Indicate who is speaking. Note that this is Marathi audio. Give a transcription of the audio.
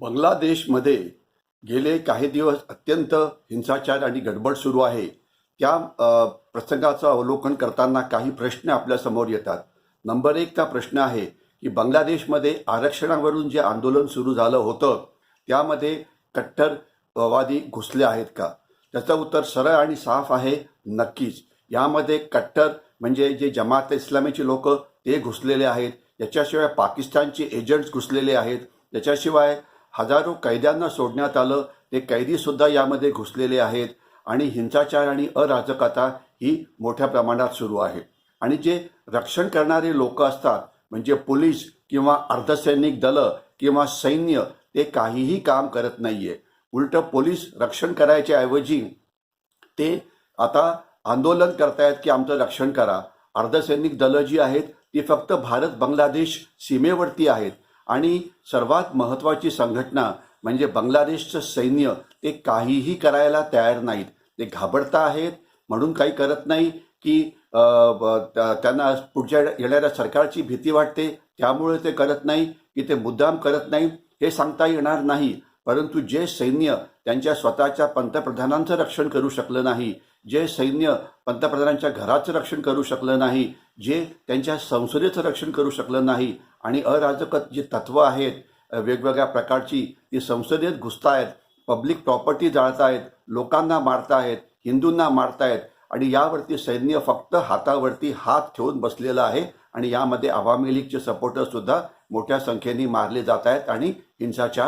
Speaker 1: बांगलादेशमध्ये गेले काही दिवस अत्यंत हिंसाचार आणि गडबड सुरू आहे. त्या प्रसंगाचं अवलोकन करताना काही प्रश्न आपल्यासमोर येतात. नंबर एकचा प्रश्न आहे की बांगलादेशमध्ये आरक्षणावरून जे आंदोलन सुरू झालं होतं त्यामध्ये कट्टरवादी घुसले आहेत का? त्याचं उत्तर सरळ आणि साफ आहे नक्कीच. यामध्ये कट्टर म्हणजे जे जमात इस्लामीचे लोक ते घुसलेले आहेत. याच्याशिवाय पाकिस्तानचे एजंट्स घुसलेले आहेत. त्याच्याशिवाय हजारो कैद्यांना सोडण्यात आलं. ते कैदीसुद्धा यामध्ये घुसलेले आहेत. आणि हिंसाचार आणि अराजकता ही मोठ्या प्रमाणात सुरू आहे. आणि जे रक्षण करणारे लोक असतात म्हणजे पोलीस किंवा अर्धसैनिक दलं किंवा सैन्य ते काहीही काम करत नाहीये. उलट पोलीस रक्षण करायच्या ऐवजी ते आता आंदोलन करतायत की आमचं रक्षण करा. अर्धसैनिक दलं जी आहेत ती फक्त भारत बांगलादेश सीमेवरती आहेत. आणि सर्वात महत्त्वाची संघटना म्हणजे बांगलादेशचं सैन्य ते काहीही करायला तयार नाहीत. ते घाबरता आहेत म्हणून काही करत नाही की त्यांना पुढच्या येणाऱ्या सरकारची भीती वाटते. त्यामुळे ते करत नाही की ते मुद्दाम करत नाही हे सांगता येणार नाही. परंतु जे सैन्य त्यांच्या स्वतःच्या पंतप्रधानांचं रक्षण करू शकलं नाही जे सैन्य पंतप्रधानांच्या घराचं रक्षण करू शकलं नाही जे त्यांच्या संसदेचं रक्षण करू शकलं नाही आणि अराजकत जी तत्त्व आहेत वेगवेगळ्या प्रकारची ती संसदेत घुसतायत पब्लिक प्रॉपर्टी जाळतायत लोकांना मारतायत हिंदूंना मारतायत आणि यावरती सैन्य फक्त हातावरती हात ठेवून बसलेलं आहे आणि यामध्ये आवामी लीगचे सपोर्टर्ससुद्धा मोठ्या संख्येने मारले जात आहेत आणि हिंसाचार